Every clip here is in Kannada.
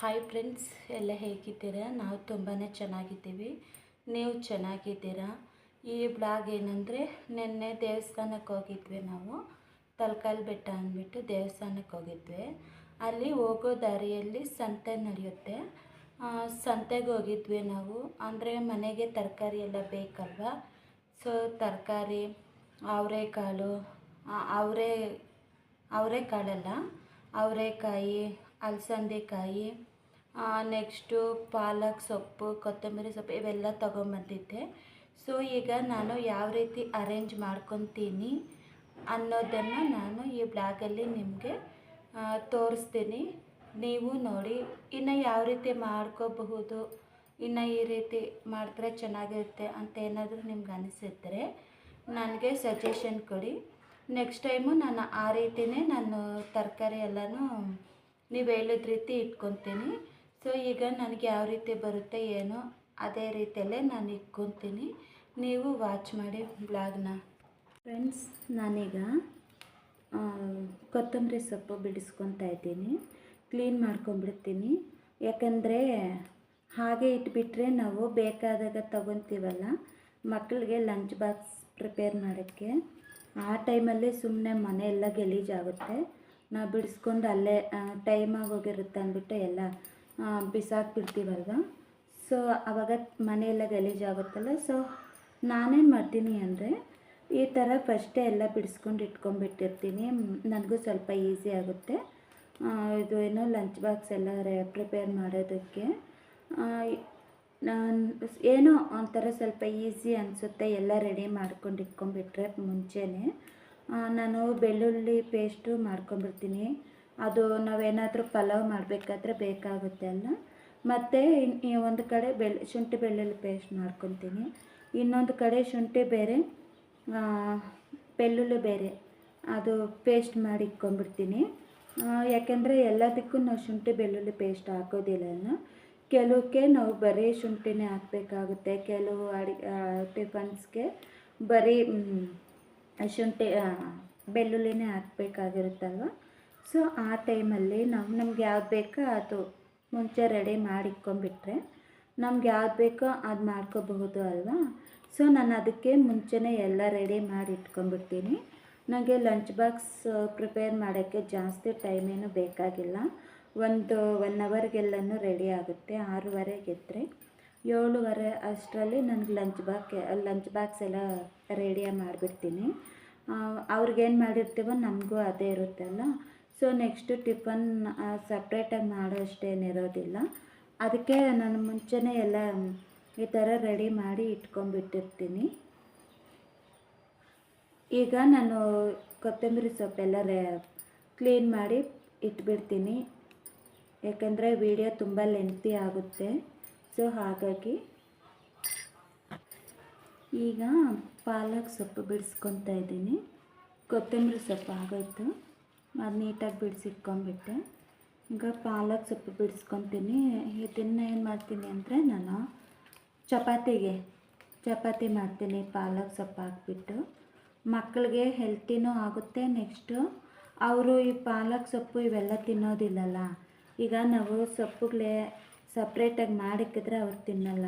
ಹಾಯ್ ಫ್ರೆಂಡ್ಸ್ ಎಲ್ಲ ಹೇಗಿದ್ದೀರಾ? ನಾವು ತುಂಬಾ ಚೆನ್ನಾಗಿದ್ದೀವಿ. ನೀವು ಚೆನ್ನಾಗಿದ್ದೀರಾ? ಈ ಬ್ಲಾಗ್ ಏನಂದರೆ, ನಿನ್ನೆ ದೇವಸ್ಥಾನಕ್ಕೆ ಹೋಗಿದ್ವಿ ನಾವು. ತಲಕಾಲ್ ಬೆಟ್ಟ ಅಂದ್ಬಿಟ್ಟು ದೇವಸ್ಥಾನಕ್ಕೆ ಹೋಗಿದ್ವಿ. ಅಲ್ಲಿ ಹೋಗೋ ದಾರಿಯಲ್ಲಿ ಸಂತೆ ನಡೆಯುತ್ತೆ. ಸಂತೆಗೆ ಹೋಗಿದ್ವಿ ನಾವು. ಅಂದರೆ ಮನೆಗೆ ತರಕಾರಿ ಎಲ್ಲ ಬೇಕಲ್ವ? ಸೊ ತರಕಾರಿ, ಅವರೆಕಾಳು ಅವರೆ, ಅವರೆಕಾಳಲ್ಲ, ಅವರೆಕಾಯಿ, ಅಲಸಂದೆಕಾಯಿ ನೆಕ್ಸ್ಟು ಪಾಲಕ್ ಸೊಪ್ಪು, ಕೊತ್ತಂಬರಿ ಸೊಪ್ಪು ಇವೆಲ್ಲ ತೊಗೊಂಬಂದಿದ್ದೆ. ಸೊ ಈಗ ನಾನು ಯಾವ ರೀತಿ ಅರೇಂಜ್ ಮಾಡ್ಕೊತೀನಿ ಅನ್ನೋದನ್ನು ನಾನು ಈ ಬ್ಲಾಗಲ್ಲಿ ನಿಮಗೆ ತೋರಿಸ್ತೀನಿ. ನೀವು ನೋಡಿ, ಇನ್ನು ಯಾವ ರೀತಿ ಮಾಡ್ಕೋಬಹುದು, ಇನ್ನು ಈ ರೀತಿ ಮಾಡಿದ್ರೆ ಚೆನ್ನಾಗಿರುತ್ತೆ ಅಂತ ಏನಾದರೂ ನಿಮ್ಗೆ ಅನಿಸಿದ್ರೆ ನನಗೆ ಸಜೆಷನ್ ಕೊಡಿ. ನೆಕ್ಸ್ಟ್ ಟೈಮು ನಾನು ಆ ರೀತಿಯೇ ನಾನು ತರಕಾರಿ ಎಲ್ಲನೂ ನೀವು ಹೇಳಿದ ರೀತಿ ಇಟ್ಕೊತೀನಿ. ಸೊ ಈಗ ನನಗೆ ಯಾವ ರೀತಿ ಬರುತ್ತೆ ಏನೋ ಅದೇ ರೀತಿಯಲ್ಲೇ ನಾನು ಇಟ್ಕೊತೀನಿ. ನೀವು ವಾಚ್ ಮಾಡಿ ಬ್ಲಾಗ್ನ ಫ್ರೆಂಡ್ಸ್ ನಾನೀಗ ಕೊತ್ತಂಬರಿ ಸೊಪ್ಪು ಬಿಡಿಸ್ಕೊತಾ ಇದ್ದೀನಿ. ಕ್ಲೀನ್ ಮಾಡ್ಕೊಂಬಿಡ್ತೀನಿ ಯಾಕಂದರೆ ಹಾಗೆ ಇಟ್ಬಿಟ್ರೆ ನಾವು ಬೇಕಾದಾಗ ತಗೊತೀವಲ್ಲ ಮಕ್ಕಳಿಗೆ ಲಂಚ್ ಬಾಕ್ಸ್ ಪ್ರಿಪೇರ್ ಮಾಡೋಕ್ಕೆ. ಆ ಟೈಮಲ್ಲಿ ಸುಮ್ಮನೆ ಮನೆಯೆಲ್ಲ ಗಲೀಜಾಗುತ್ತೆ. ನಾವು ಬಿಡಿಸ್ಕೊಂಡು ಅಲ್ಲೇ ಟೈಮಾಗಿ ಹೋಗಿರುತ್ತೆ ಅಂದ್ಬಿಟ್ಟು ಎಲ್ಲ ಬಿಸಾಕ್ಬಿಡ್ತೀವಲ್ವ ಸೊ ಆವಾಗ ಮನೆಯೆಲ್ಲ ಗಲೀಜಾಗುತ್ತಲ್ಲ ಸೊ ನಾನೇನು ಮಾಡ್ತೀನಿ ಅಂದರೆ ಈ ಥರ ಫಸ್ಟೇ ಎಲ್ಲ ಬಿಡಿಸ್ಕೊಂಡು ಇಟ್ಕೊಂಡ್ಬಿಟ್ಟಿರ್ತೀನಿ. ನನಗೂ ಸ್ವಲ್ಪ ಈಸಿ ಆಗುತ್ತೆ. ಇದು ಏನೋ ಲಂಚ್ ಬಾಕ್ಸ್ ಎಲ್ಲ ಪ್ರಿಪೇರ್ ಮಾಡೋದಕ್ಕೆ. ನಾನು ಏನೋ ಒಂಥರ ಸ್ವಲ್ಪ ಈಸಿ ಅನಿಸುತ್ತೆ ಎಲ್ಲ ರೆಡಿ ಮಾಡ್ಕೊಂಡು ಇಟ್ಕೊಂಡ್ಬಿಟ್ರೆ ಮುಂಚೆನೇ. ನಾನು ಬೆಳ್ಳುಳ್ಳಿ ಪೇಸ್ಟು ಮಾಡ್ಕೊಂಬಿಡ್ತೀನಿ ಅದು ನಾವೇನಾದರೂ ಪಲಾವ್ ಮಾಡಬೇಕಾದ್ರೆ ಬೇಕಾಗುತ್ತೆ ಅಲ್ಲ? ಮತ್ತು ಒಂದು ಕಡೆ ಬೆಳ್ಳು ಶುಂಠಿ ಬೆಳ್ಳುಳ್ಳಿ ಪೇಸ್ಟ್ ಮಾಡ್ಕೊತೀನಿ. ಇನ್ನೊಂದು ಕಡೆ ಶುಂಠಿ ಬೇರೆ ಬೆಳ್ಳುಳ್ಳಿ ಬೇರೆ. ಅದು ಪೇಸ್ಟ್ ಮಾಡಿ ಇಟ್ಕೊಂಡ್ಬಿಡ್ತೀನಿ. ಯಾಕೆಂದರೆ ಎಲ್ಲದಕ್ಕೂ ನಾವು ಶುಂಠಿ ಬೆಳ್ಳುಳ್ಳಿ ಪೇಸ್ಟ್ ಹಾಕೋದಿಲ್ಲ ಕೆಲವಕ್ಕೆ ನಾವು ಬರೀ ಶುಂಠಿನೇ ಹಾಕಬೇಕಾಗುತ್ತೆ. ಕೆಲವು ಅಡಿಗೆ ಟಿಫನ್ಸ್ಗೆ ಬರೀ ಶುಂಠಿ ಬೆಳ್ಳುಳ್ಳಿನೇ ಹಾಕಬೇಕಾಗಿರುತ್ತಲ್ವ? ಸೊ ಆ ಟೈಮಲ್ಲಿ ನಾವು ನಮ್ಗೆ ಯಾವ್ದು ಬೇಕೋ ಅದು ಮುಂಚೆ ರೆಡಿ ಮಾಡಿ ಇಟ್ಕೊಂಡ್ಬಿಟ್ರೆ ನಮ್ಗೆ ಯಾವ್ದು ಬೇಕೋ ಅದು ಮಾಡ್ಕೋಬಹುದು ಅಲ್ವಾ? ಸೊ ನಾನು ಅದಕ್ಕೆ ಮುಂಚೆನೇ ಎಲ್ಲ ರೆಡಿ ಮಾಡಿ ಇಟ್ಕೊಂಡ್ಬಿಡ್ತೀನಿ ನನಗೆ ಲಂಚ್ ಬಾಕ್ಸ್ ಪ್ರಿಪೇರ್ ಮಾಡೋಕ್ಕೆ ಜಾಸ್ತಿ ಟೈಮ್ ಏನು ಬೇಕಾಗಿಲ್ಲ. ಒಂದು ಒನ್ ಅವರ್ಗೆಲ್ಲನೂ ರೆಡಿ ಆಗುತ್ತೆ ಆರೂವರೆಗೆ ಎದ್ದರೆ ಏಳುವರೆ ಅಷ್ಟರಲ್ಲಿ ನನಗೆ ಲಂಚ್ ಬಾಕ್, ಲಂಚ್ ಬಾಕ್ಸ್ ಎಲ್ಲ ರೆಡಿಯಾಗಿ ಮಾಡಿಬಿಡ್ತೀನಿ. ಅವ್ರಿಗೇನು ಮಾಡಿರ್ತೀವೋ ನಮಗೂ ಅದೇ ಇರುತ್ತಲ್ಲ? ಸೊ ನೆಕ್ಸ್ಟು ಟಿಫನ್ ಸಪ್ರೇಟಾಗಿ ಮಾಡೋ ಅಷ್ಟೇನಿರೋದಿಲ್ಲ ಅದಕ್ಕೆ ನಾನು ಮುಂಚೆನೇ ಎಲ್ಲ ಈ ಥರ ರೆಡಿ ಮಾಡಿ ಇಟ್ಕೊಂಡ್ಬಿಟ್ಟಿರ್ತೀನಿ. ಈಗ ನಾನು ಕೊತ್ತಂಬರಿ ಸೊಪ್ಪೆಲ್ಲ ರೇ ಕ್ಲೀನ್ ಮಾಡಿ ಇಟ್ಬಿಡ್ತೀನಿ. ಯಾಕೆಂದರೆ ವಿಡಿಯೋ ತುಂಬ ಲೆಂತಿ ಆಗುತ್ತೆ. ಸೊ ಹಾಗಾಗಿ ಈಗ ಪಾಲಕ್ ಸೊಪ್ಪು ಬಿಡಿಸ್ಕೊತಾ ಇದ್ದೀನಿ. ಕೊತ್ತಂಬರಿ ಸೊಪ್ಪು ಆಗೋಯ್ತು. ಅದು ನೀಟಾಗಿ ಬಿಡಿಸಿಟ್ಕೊಂಡ್ಬಿಟ್ಟೆ. ಈಗ ಪಾಲಕ್ ಸೊಪ್ಪು ಬಿಡಿಸ್ಕೊತೀನಿ. ಇದನ್ನು ಏನು ಮಾಡ್ತೀನಿ ಅಂದರೆ ನಾನು ಚಪಾತಿಗೆ, ಚಪಾತಿ ಮಾಡ್ತೀನಿ ಪಾಲಕ್ ಸೊಪ್ಪು ಹಾಕ್ಬಿಟ್ಟು. ಮಕ್ಕಳಿಗೆ ಹೆಲ್ತಿನೂ ಆಗುತ್ತೆ ನೆಕ್ಸ್ಟು ಅವರು ಈ ಪಾಲಕ್ ಸೊಪ್ಪು ಇವೆಲ್ಲ ತಿನ್ನೋದಿಲ್ಲಲ್ಲ, ಈಗ ನಾವು ಸೊಪ್ಪುಗಳೇ ಸಪ್ರೇಟಾಗಿ ಮಾಡಿಕ್ಕಿದ್ರೆ ಅವ್ರು ತಿನ್ನಲ್ಲ.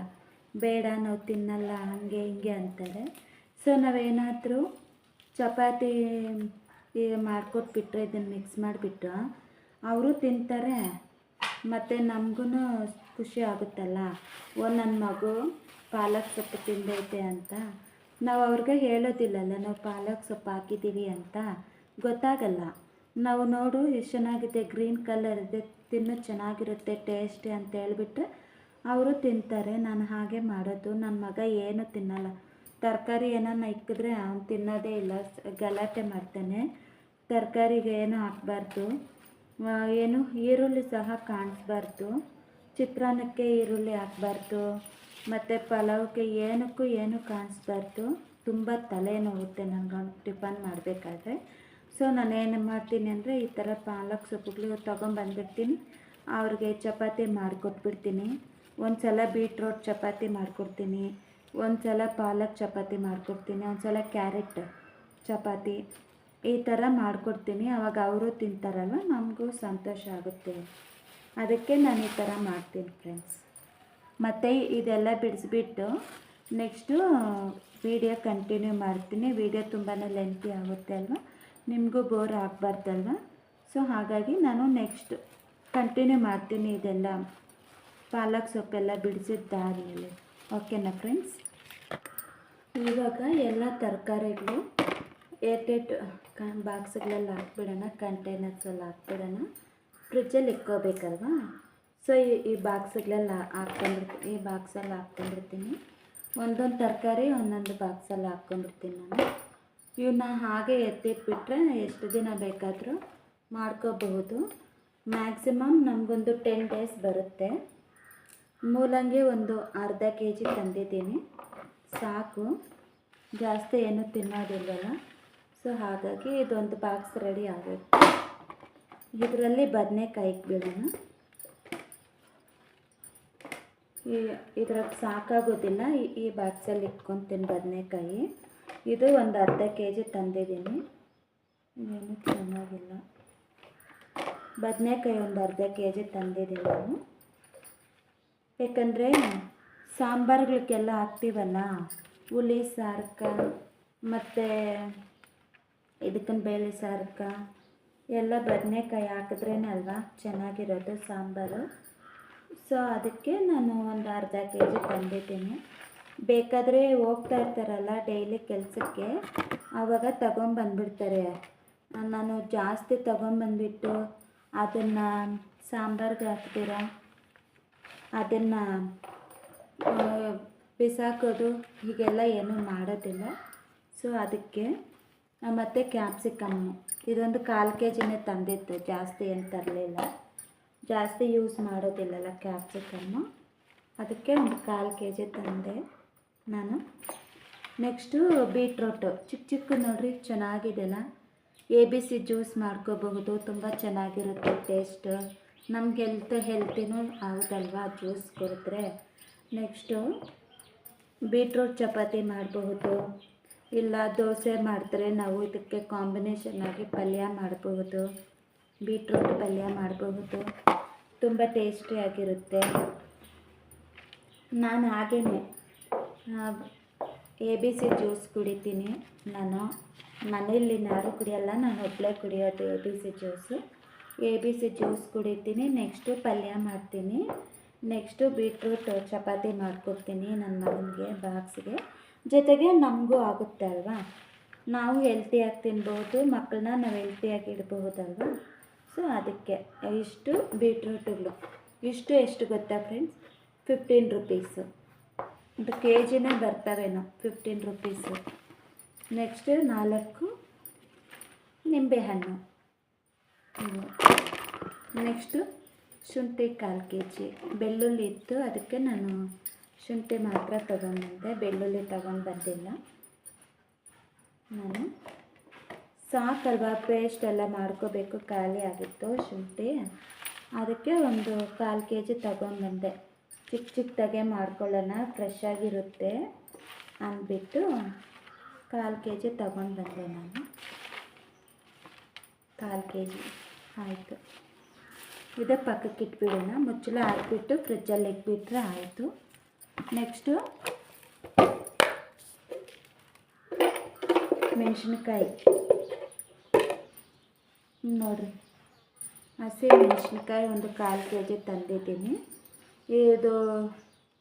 ಬೇಡ, ನಾವು ತಿನ್ನಲ್ಲ, ಹಾಗೆ ಹಿಂಗೆ ಅಂತಾರೆ. ಸೊ ನಾವೇನಾದರೂ ಚಪಾತಿ ಮಾಡಿಕೊಟ್ಬಿಟ್ರೆ ಇದನ್ನು ಮಿಕ್ಸ್ ಮಾಡಿಬಿಟ್ಟು ಅವರು ತಿಂತಾರೆ, ಮತ್ತು ನಮಗೂ ಖುಷಿ ಆಗುತ್ತಲ್ಲ. ಓ ನನ್ನ ಮಗು ಪಾಲಕ್ ಸೊಪ್ಪು ತಿಂದೈತೆ ಅಂತ. ನಾವು ಅವ್ರಿಗೆ ಹೇಳೋದಿಲ್ಲಲ್ಲ, ನಾವು ಪಾಲಕ್ ಸೊಪ್ಪು ಹಾಕಿದ್ದೀವಿ ಅಂತ. ಗೊತ್ತಾಗಲ್ಲ. ನಾವು ನೋಡು, ಎಷ್ಟು ಚೆನ್ನಾಗಿದೆ, ಗ್ರೀನ್ ಕಲರ್ ಇದೆ, ತಿನ್ನೋ, ಚೆನ್ನಾಗಿರುತ್ತೆ, ಟೇಸ್ಟಿ ಅಂತ ಹೇಳ್ಬಿಟ್ಟು ಅವರು ತಿಂತಾರೆ. ನಾನು ಹಾಗೆ ಮಾಡೋದು. ನನ್ನ ಮಗ ಏನು ತಿನ್ನಲ್ಲ. ತರಕಾರಿ ಏನನ್ನ ಇಕ್ಕಿದ್ರೆ ಅವ್ನು ತಿನ್ನೋದೇ ಇಲ್ಲ. ಗಲಾಟೆ ಮಾಡ್ತಾನೆ. ತರಕಾರಿಗೆ ಏನು ಹಾಕಬಾರ್ದು. ಏನು ಈರುಳ್ಳಿ ಸಹ ಕಾಣಿಸ್ಬಾರ್ದು. ಚಿತ್ರಾನ್ನಕ್ಕೆ ಈರುಳ್ಳಿ ಹಾಕಬಾರ್ದು. ಮತ್ತು ಪಲಾವ್ಗೆ ಏನಕ್ಕೂ ಏನು ಕಾಣಿಸ್ಬಾರ್ದು. ತುಂಬ ತಲೆ ನೋವುತ್ತೆ ನನಗೆ ಟಿಫನ್ ಮಾಡಬೇಕಾದ್ರೆ. ಸೊ ನಾನು ಏನು ಮಾಡ್ತೀನಿ ಅಂದರೆ ಈ ಥರ ಪಾಲಕ್ ಸೊಪ್ಪುಗಳು ತೊಗೊಂಬಂದ್ಬಿಡ್ತೀನಿ. ಅವ್ರಿಗೆ ಚಪಾತಿ ಮಾಡಿಕೊಟ್ಬಿಡ್ತೀನಿ. ಒಂದು ಸಲ ಬೀಟ್ರೋಟ್ ಚಪಾತಿ ಮಾಡಿಕೊಡ್ತೀನಿ. ಒಂದು ಸಲ ಪಾಲಕ್ ಚಪಾತಿ ಮಾಡಿಕೊಡ್ತೀನಿ. ಒಂದು ಸಲ ಕ್ಯಾರೆಟ್ ಚಪಾತಿ. ಈ ಥರ ಮಾಡಿಕೊಡ್ತೀನಿ ಆವಾಗ ಅವರು ತಿಂತಾರಲ್ವ? ನಮಗೂ ಸಂತೋಷ ಆಗುತ್ತೆ. ಅದಕ್ಕೆ ನಾನು ಈ ಥರ ಮಾಡ್ತೀನಿ ಫ್ರೆಂಡ್ಸ್ ಮತ್ತು ಇದೆಲ್ಲ ಬಿಡಿಸ್ಬಿಟ್ಟು ನೆಕ್ಸ್ಟು ವಿಡಿಯೋ ಕಂಟಿನ್ಯೂ ಮಾಡ್ತೀನಿ. ವಿಡಿಯೋ ತುಂಬಾ ಲೆಂತಿ ಆಗುತ್ತೆ ಅಲ್ವಾ? ನಿಮಗೂ ಬೋರ್ ಆಗಬಾರ್ದಲ್ವ? ಸೊ ಹಾಗಾಗಿ ನಾನು ನೆಕ್ಸ್ಟ್ ಕಂಟಿನ್ಯೂ ಮಾಡ್ತೀನಿ ಇದೆಲ್ಲ. ಪಾಲಕ್ ಸೊಪ್ಪೆಲ್ಲ ಬಿಡಿಸಿದ್ದಾದಮೇಲೆ. ಓಕೆನಾ ಫ್ರೆಂಡ್ಸ್ ಇವಾಗ ಎಲ್ಲ ತರಕಾರಿಗಳು ಏರ್ಟೈಟ್ ಕ ಬಾಕ್ಸ್ಗಳಲ್ಲಿ ಹಾಕ್ಬಿಡೋಣ, ಕಂಟೈನರ್ಸಲ್ಲಿ ಹಾಕ್ಬಿಡೋಣ. ಫ್ರಿಜ್ಜಲ್ಲಿ ಇಕ್ಕೋಬೇಕಲ್ವಾ? ಸೊ ಈ ಈ ಬಾಕ್ಸ್ಗಳೆಲ್ಲ ಹಾಕ್ಕೊಂಡಿರ್ತೀನಿ ಈ ಬಾಕ್ಸಲ್ಲಿ ಹಾಕ್ಕೊಂಡಿರ್ತೀನಿ. ಒಂದೊಂದು ತರಕಾರಿ, ಒಂದೊಂದು ಬಾಕ್ಸಲ್ಲಿ ಹಾಕ್ಕೊಂಡಿರ್ತೀನಿ ನಾನು. ಇವನ್ನ ಹಾಗೆ ಎತ್ತಿಟ್ಬಿಟ್ರೆ ಎಷ್ಟು ದಿನ ಬೇಕಾದರೂ ಮಾಡ್ಕೋಬಹುದು. ಮ್ಯಾಕ್ಸಿಮಮ್ ನಮಗೊಂದು ಟೆನ್ ಡೇಸ್ ಬರುತ್ತೆ. ಮೂಲಂಗಿ ಒಂದು ಅರ್ಧ ಕೆ ಜಿ ತಂದಿದ್ದೀನಿ. ಸಾಕು. ಜಾಸ್ತಿ ಏನೂ ತಿನ್ನೋದಿಲ್ಲವಲ್ಲ ಸೊ ಹಾಗಾಗಿ ಇದೊಂದು ಬಾಕ್ಸ್ ರೆಡಿ ಆಗುತ್ತೆ. ಇದರಲ್ಲಿ ಬದನೆಕಾಯಿ ಬಿಡೋಣ ಈ ಇದ್ರಾಗ ಸಾಕಾಗೋದಿಲ್ಲ. ಈ- ಈ ಬಾಕ್ಸಲ್ಲಿ ಇಟ್ಕೊತೀನಿ ಬದನೆಕಾಯಿ. ಇದು ಒಂದು ಅರ್ಧ ಕೆ ಜಿ ತಂದಿದ್ದೀನಿ. ಏನು ಚೆನ್ನಾಗಿಲ್ಲ. ಬದನೆಕಾಯಿ ಒಂದು ಅರ್ಧ ಕೆ ಜಿ ತಂದಿದ್ದೀನಿ ನಾನು. ಯಾಕಂದರೆ ಸಾಂಬಾರುಗಳಿಗೆಲ್ಲ ಹಾಕ್ತೀವಲ್ಲ? ಹುಳಿ, ಸಾರ್ಕ, ಮತ್ತು ಇದಕ್ಕನ ಬೇಳೆ ಸಾರಕ್ಕೆ ಎಲ್ಲ ಬದನೆಕಾಯಿ ಹಾಕಿದ್ರೇನೆ ಅಲ್ವಾ? ಚೆನ್ನಾಗಿರೋದು ಸಾಂಬಾರು. ಸೊ ಅದಕ್ಕೆ ನಾನು ಒಂದು ಅರ್ಧ ಕೆ ಜಿ ತಂದಿದ್ದೀನಿ. ಬೇಕಾದರೆ ಹೋಗ್ತಾ ಇರ್ತಾರಲ್ಲ ಡೈಲಿ ಕೆಲಸಕ್ಕೆ ಆವಾಗ ತಗೊಂಬಂದ್ಬಿಡ್ತಾರೆ. ನಾನು ಜಾಸ್ತಿ ತಗೊಂಬಂದ್ಬಿಟ್ಟು ಅದನ್ನು ಸಾಂಬಾರ್ಗೆ ಹಾಕ್ತೀರ? ಅದನ್ನು ಬಿಸಾಕೋದು ಹೀಗೆಲ್ಲ ಏನೂ ಮಾಡೋದಿಲ್ಲ. ಸೊ ಅದಕ್ಕೆ ಮತ್ತು ಕ್ಯಾಪ್ಸಿಕಮ್ಮು ಇದೊಂದು ಕಾಲು ಕೆ ಜಿನೇ ತಂದಿತ್ತು ಜಾಸ್ತಿ ಏನು ತರಲಿಲ್ಲ. ಜಾಸ್ತಿ ಯೂಸ್ ಮಾಡೋದಿಲ್ಲಲ್ಲ ಕ್ಯಾಪ್ಸಿಕಮ್ಮು ಅದಕ್ಕೆ ಒಂದು ಕಾಲು ಕೆ ಜಿ ತಂದೆ ನಾನು. ನೆಕ್ಸ್ಟು ಬೀಟ್ರೋಟು ಚಿಕ್ಕ ಚಿಕ್ಕ ನೋಡ್ರಿ, ಚೆನ್ನಾಗಿದೆಲ್ಲ. ಎ ಬಿ ಸಿ ಜ್ಯೂಸ್ ಮಾಡ್ಕೋಬಹುದು. ತುಂಬ ಚೆನ್ನಾಗಿರುತ್ತೆ ಟೇಸ್ಟ್ ನಮ್ಗೆ ಹೆಲ್ತ್ ಹೆಲ್ತಿನೂ ಆಗುತ್ತಲ್ವಾ ಜ್ಯೂಸ್ ಕುಡಿದ್ರೆ. ನೆಕ್ಸ್ಟು ಬೀಟ್ರೋಟ್ ಚಪಾತಿ ಮಾಡಬಹುದು. ಇಲ್ಲ, ದೋಸೆ ಮಾಡಿದ್ರೆ ನಾವು ಇದಕ್ಕೆ ಕಾಂಬಿನೇಷನ್ ಆಗಿ ಪಲ್ಯ ಮಾಡಬಹುದು. ಬೀಟ್ರೂಟ್ ಪಲ್ಯ ಮಾಡಬಹುದು. ತುಂಬ ಟೇಸ್ಟಿಯಾಗಿರುತ್ತೆ ನಾನು ಹಾಗೇನೆ ಎ ಬಿ ಸಿ ಜ್ಯೂಸ್ ಕುಡಿತೀನಿ. ನಾನು ಮನೆಯಲ್ಲಿ ಯಾರು ಕುಡಿಯಲ್ಲ, ನಾನು ಒಬ್ಬಳೇ ಕುಡಿಯೋದು A B C juice A B C juice ಕುಡಿತೀನಿ. ನೆಕ್ಸ್ಟು ಪಲ್ಯ ಮಾಡ್ತೀನಿ. ನೆಕ್ಸ್ಟು ಬೀಟ್ರೂಟ್ ಚಪಾತಿ ಮಾಡ್ಕೊಡ್ತೀನಿ ನನ್ನ ಮಗನಿಗೆ ಬಾಕ್ಸ್ಗೆ ಜೊತೆಗೆ ನಮಗೂ ಆಗುತ್ತೆ ಅಲ್ವಾ? ನಾವು ಹೆಲ್ತಿಯಾಗಿ ತಿನ್ಬೋದು ಮಕ್ಕಳನ್ನ ನಾವು ಹೆಲ್ತಿಯಾಗಿ ಇಡಬಹುದಲ್ವಾ? ಸೊ ಅದಕ್ಕೆ ಇಷ್ಟು ಬೀಟ್ರೂಟುಗಳು ಇಷ್ಟು ಎಷ್ಟು ಗೊತ್ತಾ ಫ್ರೆಂಡ್ಸ್ ಫಿಫ್ಟೀನ್ ರುಪೀಸು ಒಂದು ಕೆ ಜಿನೇ ಬರ್ತವೇನೋ ಫಿಫ್ಟೀನ್ ರುಪೀಸು ನೆಕ್ಸ್ಟ್ ನಾಲ್ಕು ನಿಂಬೆಹಣ್ಣು. ನೆಕ್ಸ್ಟು ಶುಂಠಿ ಕಾಲು ಕೆ ಜಿ ಬೆಳ್ಳುಳ್ಳಿ ಇತ್ತು, ಅದಕ್ಕೆ ನಾನು ಶುಂಠಿ ಮಾತ್ರ ತಗೊಂಡ್ಬಂದೆ, ಬೆಳ್ಳುಳ್ಳಿ ತಗೊಂಡು ಬಂದಿಲ್ಲ. ನಾನು ಸಾಕಲ್ವಾ ಪೇಸ್ಟ್ ಎಲ್ಲ ಮಾಡ್ಕೋಬೇಕು, ಖಾಲಿ ಆಗಿತ್ತು ಶುಂಠಿ. ಅದಕ್ಕೆ ಒಂದು ಕಾಲು ಕೆ ಜಿ ತಗೊಂಡ್ಬಂದೆ. ಚಿಕ್ಕ ಚಿಕ್ಕದಾಗೆ ಮಾಡ್ಕೊಳ್ಳೋಣ ಫ್ರೆಶ್ ಆಗಿರುತ್ತೆ ಅಂದ್ಬಿಟ್ಟು ಕಾಲು ಕೆ ಜಿ ತಗೊಂಡು ಬಂದೆ ನಾನು. ಕಾಲು ಕೆ ಜಿ ಆಯಿತು. ಇದೇ ಪಕ್ಕಕ್ಕೆ ಇಟ್ಬಿಡೋಣ, ಮುಚ್ಚಳ ಹಾಕ್ಬಿಟ್ಟು ಫ್ರಿಜ್ಜಲ್ಲಿ ಇಟ್ಬಿಟ್ರೆ ಆಯಿತು. ನೆಕ್ಸ್ಟು ಮೆಣಸಿನ್ಕಾಯಿ. ನೋಡಿರಿ, ಹಸಿ ಮೆಣಸಿನ್ಕಾಯಿ ಒಂದು ಕಾಲು ಕೆ ಜಿ ತಂದಿದ್ದೀನಿ. ಇದು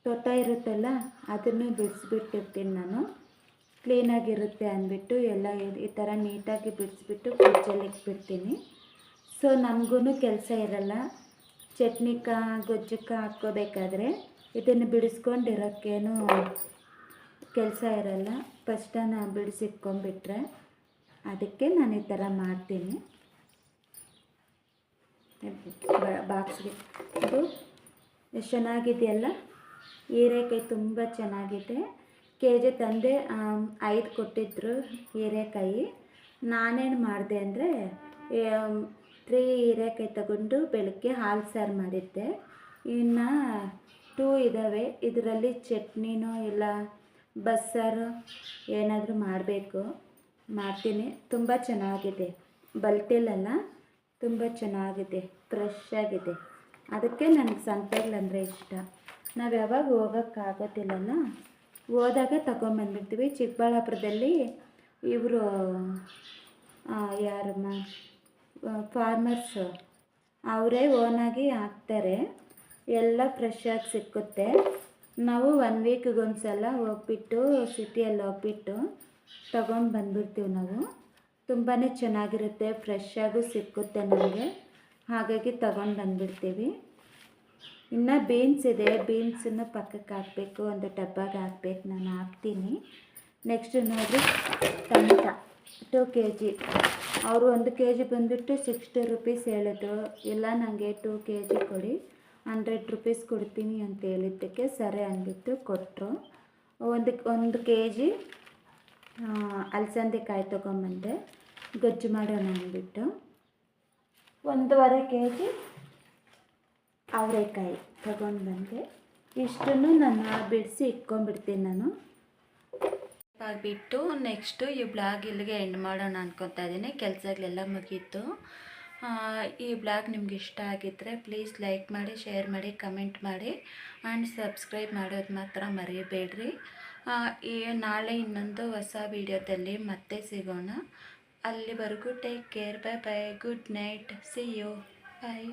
ತೊಟ್ಟ ಇರುತ್ತಲ್ಲ, ಅದನ್ನು ಬಿಡಿಸ್ಬಿಟ್ಟಿರ್ತೀನಿ ನಾನು. ಕ್ಲೀನಾಗಿರುತ್ತೆ ಅಂದ್ಬಿಟ್ಟು ಎಲ್ಲ ಈ- ಥರ ನೀಟಾಗಿ ಬಿಡಿಸ್ಬಿಟ್ಟು ಫ್ರಿಜ್ಜಲ್ಲಿ ಇಟ್ಬಿಡ್ತೀನಿ. ಸೊ ನಮಗೂ ಕೆಲಸ ಇರಲ್ಲ. ಚಟ್ನಿಕ ಗೊಜ್ಜಕ್ಕ ಹಾಕ್ಕೋಬೇಕಾದ್ರೆ ಇದನ್ನು ಬಿಡಿಸ್ಕೊಂಡಿರೋಕ್ಕೇನು ಕೆಲಸ ಇರಲ್ಲ. ಫಸ್ಟನ್ನು ಬಿಡಿಸಿಟ್ಕೊಂಡ್ಬಿಟ್ರೆ ಅದಕ್ಕೆ ನಾನು ಈ ಥರ ಮಾಡ್ತೀನಿ. ಬಾಕ್ಸ್ಗೆ. ಇದು ಎಷ್ಟು ಚೆನ್ನಾಗಿದೆಯಲ್ಲ? ಹೀರೆಕಾಯಿ ತುಂಬ ಚೆನ್ನಾಗಿದೆ. ಕೆ ಜಿ ತಂದೆ ಐದು ಕೊಟ್ಟಿದ್ದರು ಹೀರೆಕಾಯಿ. ನಾನೇನು ಮಾಡಿದೆ ಅಂದರೆ ತ್ರೀ ಹೀರೆಕಾಯಿ ತಗೊಂಡು ಬೆಳಗ್ಗೆ ಹಾಲು ಸಾರು ಮಾಡಿದ್ದೆ. ಇನ್ನು ಟೂ ಇದ್ದಾವೆ ಇದರಲ್ಲಿ ಚಟ್ನಿನೋ ಇಲ್ಲ, ಬಸ್ಸಾರು ಏನಾದರೂ ಮಾಡಬೇಕು. ಮಾಡ್ತೀನಿ. ತುಂಬ ಚೆನ್ನಾಗಿದೆ. ಬಲ್ತಿಲ್ಲಲ್ಲ? ತುಂಬ ಚೆನ್ನಾಗಿದೆ. ಫ್ರೆಶ್ ಆಗಿದೆ. ಅದಕ್ಕೆ ನನಗೆ ಸಂತೆಗಳಂದರೆ ಇಷ್ಟ. ನಾವು ಯಾವಾಗ ಹೋಗೋಕ್ಕಾಗೋದಿಲ್ಲಲ್ಲ? ಹೋದಾಗ ತಗೊಂಬಂದಿರ್ತೀವಿ. ಚಿಕ್ಕಬಳ್ಳಾಪುರದಲ್ಲಿ ಇವರು ಯಾರಮ್ಮ? ಫಾರ್ಮರ್ಸು ಅವರೇ ಓನಾಗಿ ಹಾಕ್ತಾರೆ. ಎಲ್ಲ ಫ್ರೆಶ್ ಆಗಿ ಸಿಕ್ಕುತ್ತೆ. ನಾವು ಒನ್ ವೀಕ್ಗೆ ಒಂದು ಸಲ ಹೋಗ್ಬಿಟ್ಟು ಸಿಟಿಯಲ್ಲಿ ಹೋಗ್ಬಿಟ್ಟು ತಗೊಂಡು ಬಂದ್ಬಿಡ್ತೀವಿ ನಾವು. ತುಂಬಾ ಚೆನ್ನಾಗಿರುತ್ತೆ ಫ್ರೆಶ್ ಆಗೂ ಸಿಕ್ಕುತ್ತೆ ನಮಗೆ. ಹಾಗಾಗಿ ತಗೊಂಡು ಬಂದ್ಬಿಡ್ತೀವಿ. ಇನ್ನು ಬೀನ್ಸ್ ಇದೆ ಬೀನ್ಸನ್ನು ಪಕ್ಕಕ್ಕೆ ಹಾಕಬೇಕು, ಒಂದು ಡಬ್ಬಾಗೆ ಹಾಕ್ಬೇಕು, ನಾನು ಹಾಕ್ತೀನಿ. ನೆಕ್ಸ್ಟ್ ನೋಡಿ ಟೊಮೆಟ ಟು ಕೆ ಜಿ ಅವರು ಒಂದು ಕೆ ಜಿ ಬಂದುಬಿಟ್ಟು ಸಿಕ್ಸ್ಟಿ ರುಪೀಸ್ ಹೇಳಿದ್ರು. ಇಲ್ಲ ನನಗೆ ಟು ಕೆ ಜಿ ಕೊಡಿ. ಹಂಡ್ರೆಡ್ ರುಪೀಸ್ ಕೊಡ್ತೀನಿ ಅಂತ ಹೇಳಿದ್ದಕ್ಕೆ ಸರಿ ಅಂದ್ಬಿಟ್ಟು ಕೊಟ್ಟರು. ಒಂದು ಒಂದು ಕೆ ಜಿ ಅಲಸಂದೆಕಾಯಿ ತೊಗೊಂಬಂದೆ, ಗೊಜ್ಜು ಮಾಡೋಣ ಅಂದ್ಬಿಟ್ಟು. ಒಂದೂವರೆ ಕೆ ಜಿ ಅವರೆಕಾಯಿ ತಗೊಂಡು ಬಂದೆ ಇಷ್ಟನ್ನು ನಾನು ಬಿಡಿಸಿ ಇಟ್ಕೊಂಡ್ಬಿಡ್ತೀನಿ ನಾನು. ಬಿಟ್ಟು ನೆಕ್ಸ್ಟು ಈ ಬ್ಲಾಗ್ ಇಲ್ಲಿಗೆ ಎಂಡ್ ಮಾಡೋಣ ಅನ್ಕೊತಾ ಇದ್ದೀನಿ. ಕೆಲಸಗಳೆಲ್ಲ ಮುಗೀತು. ಈ ಬ್ಲಾಗ್ ನಿಮ್ಗೆ ಇಷ್ಟ ಆಗಿದ್ದರೆ ಪ್ಲೀಸ್ ಲೈಕ್ ಮಾಡಿ ಶೇರ್ ಮಾಡಿ ಕಮೆಂಟ್ ಮಾಡಿ ಆ್ಯಂಡ್ ಸಬ್ಸ್ಕ್ರೈಬ್ ಮಾಡೋದು ಮಾತ್ರ ಮರೆಯಬೇಡ್ರಿ ಈ ನಾಳೆ ಇನ್ನೊಂದು ಹೊಸ ವಿಡಿಯೋದಲ್ಲಿ ಮತ್ತೆ ಸಿಗೋಣ. ಅಲ್ಲಿವರೆಗೂ take care bye bye good night see you bye